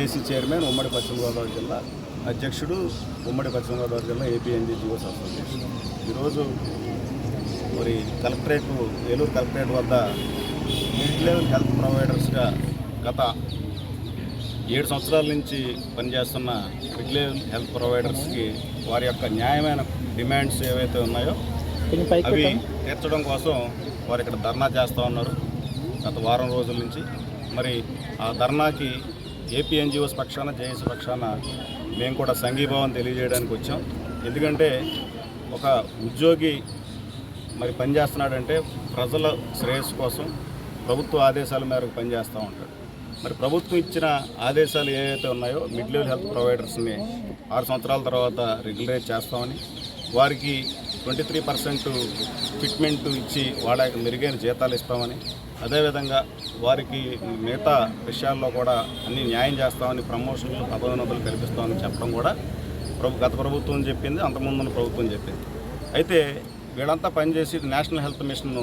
JAC chairman ఉమ్మడి పశ్చిమ గోదావరి జిల్లా అధ్యక్షుడు ఉమ్మడి పశ్చిమ గోదావరి జిల్లా ఏపీ ఎన్జిఓస్ అసోసియేషన్. ఈరోజు మరి కలెక్టరేట్ ఏలూరు కలెక్టరేట్ వద్ద మిడ్ లెవెల్ హెల్త్ ప్రొవైడర్స్గా గత ఏడు సంవత్సరాల నుంచి పనిచేస్తున్న మిడ్ లెవెల్ హెల్త్ ప్రొవైడర్స్కి వారి యొక్క న్యాయమైన డిమాండ్స్ ఏవైతే ఉన్నాయో అవి తీర్చడం కోసం వారు ఇక్కడ ధర్నా చేస్తూ ఉన్నారు. గత వారం రోజుల నుంచి. మరి ఆ ధర్నాకి ఏపీ ఎన్జిఓస్ పక్షాన జేఎస్ పక్షాన మేము కూడా సంఘీభావం తెలియజేయడానికి వచ్చాం. ఎందుకంటే ఒక ఉద్యోగి మరి పనిచేస్తున్నాడంటే ప్రజల శ్రేయస్సు కోసం ప్రభుత్వ ఆదేశాల మేరకు పనిచేస్తూ ఉంటాడు. మరి ప్రభుత్వం ఇచ్చిన ఆదేశాలు ఏవైతే ఉన్నాయో మిడ్ లెవెల్ హెల్త్ ప్రొవైడర్స్ని ఆరు సంవత్సరాల తర్వాత రెగ్యులరైజ్ చేస్తామని వారికి ట్వంటీ త్రీ పర్సెంట్ ఫిట్మెంట్ ఇచ్చి వాళ్ళకి మెరుగైన జీతాలు ఇస్తామని అదేవిధంగా వారికి మిగతా విషయాల్లో కూడా అన్ని న్యాయం చేస్తామని ప్రమోషన్లు పదోన్నతులు కల్పిస్తామని చెప్పడం కూడా ప్రభు గత ప్రభుత్వం చెప్పింది అంతకుముందున్న ప్రభుత్వం చెప్పింది. అయితే వీళ్ళంతా పనిచేసి నేషనల్ హెల్త్ మిషన్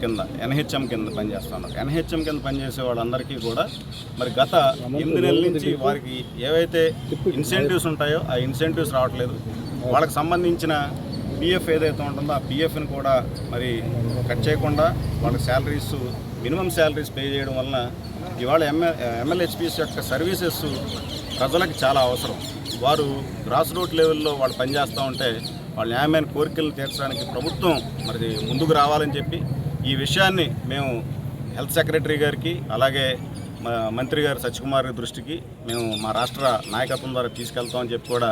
కింద ఎన్హెచ్ఎం కింద పనిచేస్తున్నారు. ఎన్హెచ్ఎం కింద పనిచేసే వాళ్ళందరికీ కూడా మరి గత ఎనిమిది నెలల నుంచి వారికి ఏవైతే ఇన్సెంటివ్స్ ఉంటాయో ఆ ఇన్సెంటివ్స్ రావట్లేదు. వాళ్ళకి సంబంధించిన పిఎఫ్ ఏదైతే ఉంటుందో ఆ పిఎఫ్ని కూడా మరి కట్ చేయకుండా వాళ్ళకి శాలరీస్ మినిమం శాలరీస్ పే చేయడం వలన ఇవాళ ఎంఎ ఎమ్మెల్యేహెచ్పిఎస్ యొక్క సర్వీసెస్ ప్రజలకు చాలా అవసరం. వారు గ్రాస్ రూట్ లెవెల్లో వాళ్ళు పనిచేస్తూ ఉంటే వాళ్ళ న్యాయమైన కోరికలను తీర్చడానికి ప్రభుత్వం మరి ముందుకు రావాలని చెప్పి ఈ విషయాన్ని మేము హెల్త్ సెక్రటరీ గారికి అలాగే మా మంత్రి గారు సత్యకుమార్ దృష్టికి మేము మా రాష్ట్ర నాయకత్వం ద్వారా తీసుకెళ్తామని చెప్పి కూడా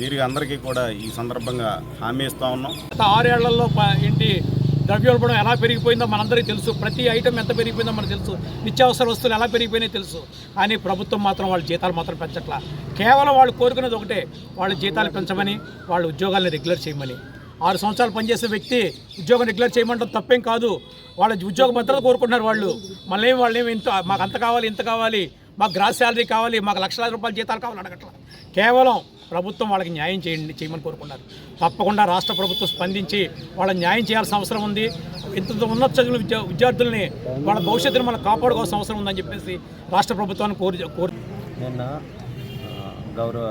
వీరికి అందరికీ కూడా ఈ సందర్భంగా హామీ ఇస్తూ ఉన్నాం. గత ఆరేళ్ళలో ఏంటి ద్రవ్యోల్బణం ఎలా పెరిగిపోయిందో మనందరికీ తెలుసు. ప్రతి ఐటమ్ ఎంత పెరిగిపోయిందో మనకు తెలుసు. నిత్యావసర వస్తువులు ఎలా పెరిగిపోయినాయో తెలుసు. కానీ ప్రభుత్వం మాత్రం వాళ్ళ జీతాలు మాత్రం పెంచట్లా. కేవలం వాళ్ళు కోరుకునేది ఒకటే. వాళ్ళ జీతాలు పెంచమని వాళ్ళ ఉద్యోగాలను రెగ్యులర్ చేయమని. ఆరు సంవత్సరాలు పనిచేసే వ్యక్తి ఉద్యోగం రెగ్యులర్ చేయమంటాం తప్పేం కాదు. వాళ్ళ ఉద్యోగ భద్రత కోరుకుంటున్నారు వాళ్ళు. మళ్ళీ వాళ్ళు ఏమి ఇంత మాకు అంత కావాలి ఇంత కావాలి. మాకు గ్రాస్ శాలరీ కావాలి మాకు లక్షలాది రూపాయల జీతాలు కావాలి అడగట్లా. కేవలం ప్రభుత్వం వాళ్ళకి న్యాయం చేయండి చేయమని కోరుకున్నారు. తప్పకుండా రాష్ట్ర ప్రభుత్వం స్పందించి వాళ్ళ న్యాయం చేయాల్సిన అవసరం ఉంది. ఇంత ఉన్నత చదువుల విద్యా విద్యార్థుల్ని వాళ్ళ భవిష్యత్తును మనం కాపాడుకోవాల్సిన అవసరం ఉందని చెప్పేసి రాష్ట్ర ప్రభుత్వాన్ని కోరి కోరు నిన్న గౌరవ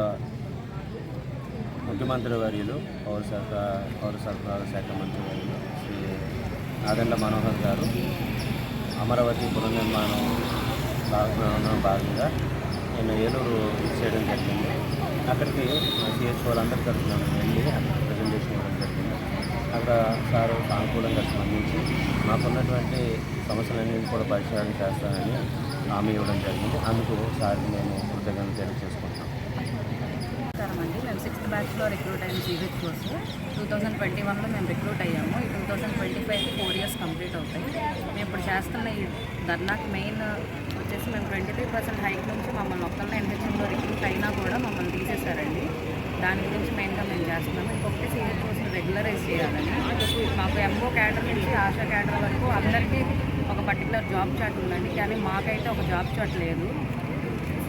ముఖ్యమంత్రి వర్యులు పౌర శాఖ పౌర సరఫరాల శాఖ మంత్రి వర్యులు శ్రీ నాదెండ్ల మనోహర్ గారు అమరావతి పునర్నిర్మాణం భాగంలో భాగంగా నేను ఏలూరు చేయడం జరిగింది. అక్కడికి మా సిఎస్ వాళ్ళందరి తరఫున వెళ్ళి అక్కడ ప్రజెంటేషన్ ఇవ్వడం జరిగింది. అక్కడ సారు సానుకూలంగా స్పందించి మాకున్నటువంటి సమస్యలన్నింటినీ కూడా పరిష్కారం చేస్తానని హామీ ఇవ్వడం జరిగింది. అందుకు సార్కి నేను కృతజ్ఞతలు తెలియజేసుకుంటున్నాను. నమస్కారం అండి. మేము సిక్స్త్ బ్యాచ్లో రిక్రూట్ అయిన CBH course. Two thousand twenty వన్లో మేము రిక్రూట్ అయ్యాము. ఈ టూ థౌజండ్ ట్వంటీ ఫైవ్కి ఫోర్ ఇయర్స్ కంప్లీట్ అవుతాయి. మేము ఇప్పుడు చేస్తున్న ఈ ధర్నాకి మెయిన్ వచ్చేసి మేము ట్వంటీ త్రీ పర్సెంట్ హైక్ నుంచి మమ్మల్ని ఒక్కళ్ళ ఎన్హెచ్ఎంలో రిక్రూట్ అయినా కూడా మమ్మల్ని తీసేశారండి. దాని గురించి మెయిన్గా మేము చేస్తున్నాము. ఇంకొకటి సీనియర్ కోర్సుని రెగ్యులరైజ్ చేయాలని. మాకు ఎంఓ క్యాడర్ నుంచి ఆశా క్యాడర్ వరకు అందరికీ ఒక పర్టికులర్ జాబ్ చార్ట్ ఉందండి. కానీ మాకైతే ఒక జాబ్ చార్ట్ లేదు.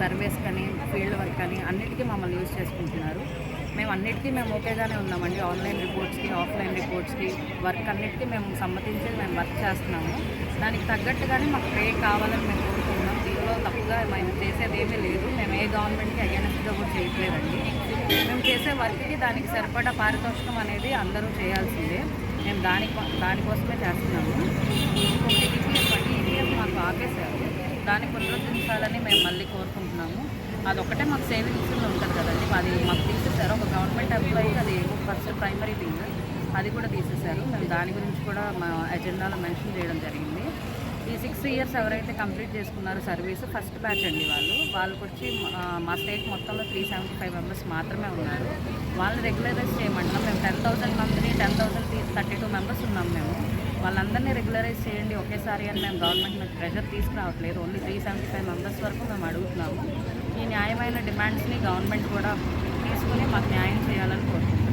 సర్వీస్ కానీ ఫీల్డ్ వర్క్ కానీ అన్నిటికీ మమ్మల్ని యూజ్ చేసుకుంటున్నారు. మేము అన్నిటికీ మేము ఓకేగానే ఉన్నామండి. ఆన్లైన్ రిపోర్ట్స్కి ఆఫ్లైన్ రిపోర్ట్స్కి వర్క్ అన్నిటికీ మేము సమ్మతించి మేము వర్క్ చేస్తున్నాము. దానికి తగ్గట్టుగానే మాకు పే కావాలని మేము కోరుకుంటున్నాం. దీనిలో తప్పుగా మేము చేసేది ఏమీ లేదు. మేము ఏ గవర్నమెంట్కి అగేనెస్ట్గా కూడా చేయట్లేదండి. మేము చేసే వర్క్కి దానికి సరిపడా పారితోషికం అనేది అందరూ చేయాల్సిందే. మేము దాని దానికోసమే చేస్తున్నాము. ఇంకొకటి ఈపీఎఫ్ అండి ఈపీఎఫ్ మాకు ఆపేశారు. దాన్ని పునరుద్ధరించాలని మేము మళ్ళీ కోరుకుంటున్నాము. అదొక్కటే మాకు సేవింగ్స్ ఉంటుంది కదండి. అది మాకు తీసేసారు ఒక గవర్నమెంట్ ఎంప్లాయీ అది ఫస్ట్ ప్రైమరీ థింగ్ అది కూడా తీసేశారు. మేము దాని గురించి కూడా మా ఎజెండాలో మెన్షన్ చేయడం జరిగింది. ఈ సిక్స్ ఇయర్స్ ఎవరైతే కంప్లీట్ చేసుకున్నారో సర్వీస్ ఫస్ట్ బ్యాచ్ అండి వాళ్ళు. వాళ్ళకి వచ్చి మా స్టేట్ మొత్తంలో త్రీ సెవెంటీ ఫైవ్ మెంబర్స్ మాత్రమే ఉన్నారు. వాళ్ళని రెగ్యులరైజ్ చేయమంటున్నాం. మేము ten thousand monthly ten thousand thirty two members ఉన్నాం మేము. వాళ్ళందరినీ రెగ్యులరైజ్ చేయండి ఒకేసారి అని మేము గవర్నమెంట్ మీద pressure తీసుకురావట్లేదు. Only three seventy five members వరకు మేము అడుగుతున్నాము. ఈ న్యాయమైన డిమాండ్స్ని గవర్నమెంట్ కూడా తీసుకుని మాకు న్యాయం చేయాలని కోరుతున్నాం